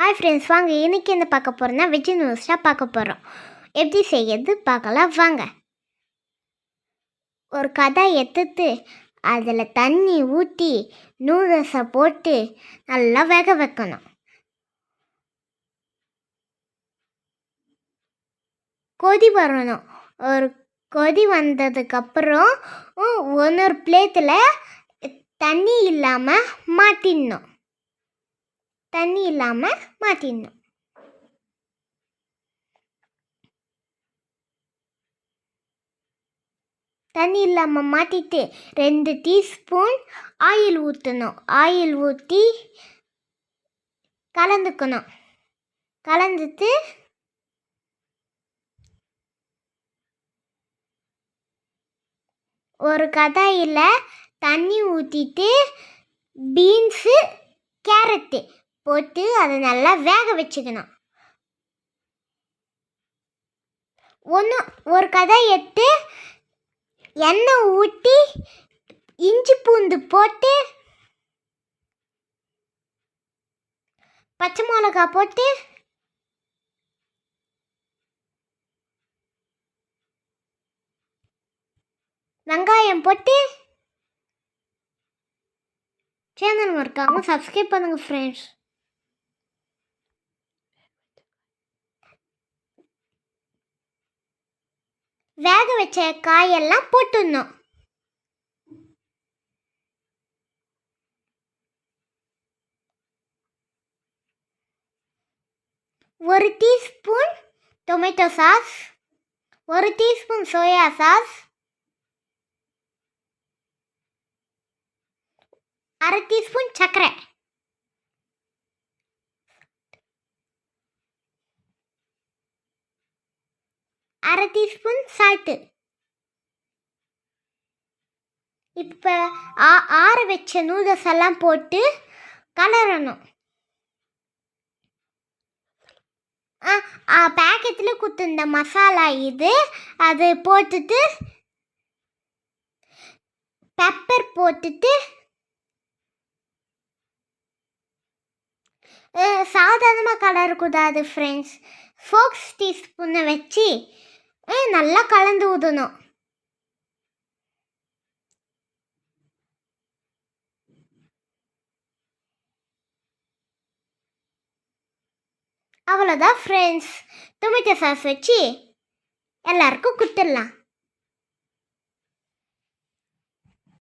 Hi friends வாங்க இன்னைக்கு என்ன பார்க்க போகிறோன்னா வெஜ் நூடுல்ஸாக பார்க்க போகிறோம் எப்படி செய்யறது பார்க்கலாம் வாங்க. ஒரு கதை எடுத்து அதில் தண்ணி ஊற்றி நூடுல்ஸை போட்டு நல்லா வேக வைக்கணும். கொதி வரணும். ஒரு கொதி வந்ததுக்கப்புறம் ஒரு பிளேட்டில் தண்ணி இல்லாமல் மாட்டிடணும். தண்ணி இல்லாமல் மாற்றிடணும் தண்ணி இல்லாமல் மாற்றிட்டு ரெண்டு டீஸ்பூன் ஆயில் ஊற்றணும் ஆயில் ஊற்றி கலந்துக்கணும். கலந்துட்டு ஒரு கடாயில் தண்ணி ஊற்றிட்டு பீன்ஸு கேரட்டு போட்டு அதை நல்லா வேக வச்சுக்கணும். ஒன்று ஒரு கதை எடுத்து எண்ணெய் ஊற்றி இஞ்சி பூண்டு போட்டு பச்சை மிளகா போட்டு வெங்காயம் போட்டு சேனல் மறக்காமல் சப்ஸ்கிரைப் பண்ணுங்கள் ஃப்ரெண்ட்ஸ் வேக வச்ச காயெல்லாம் போட்டுடணும். ஒரு டீஸ்பூன் டொமேட்டோ சாஸ் ஒரு டீஸ்பூன் சோயா சாஸ் அரை டீஸ்பூன் சர்க்கரை. அரை டீஸ்பூன் சால்ட்டு இப்போ ஆ ஆற வச்ச நூடுல்ஸ் எல்லாம் போட்டு கலரணும். பேக்கெட்டில் கொடுத்துருந்த மசாலா இது அது போட்டுட்டு பெப்பர் போட்டுட்டு சாதாரணமாக கலரக்கூடாது ஃப்ரெண்ட்ஸ் ஃபோக்ஸ் டீஸ்பூனை வச்சு நல்லா கலந்து ஊதணும். அவ்வளோதான் ஃப்ரெண்ட்ஸ் டொமேட்டோ சாஸ் வச்சு எல்லாருக்கும் கொடுத்துடலாம்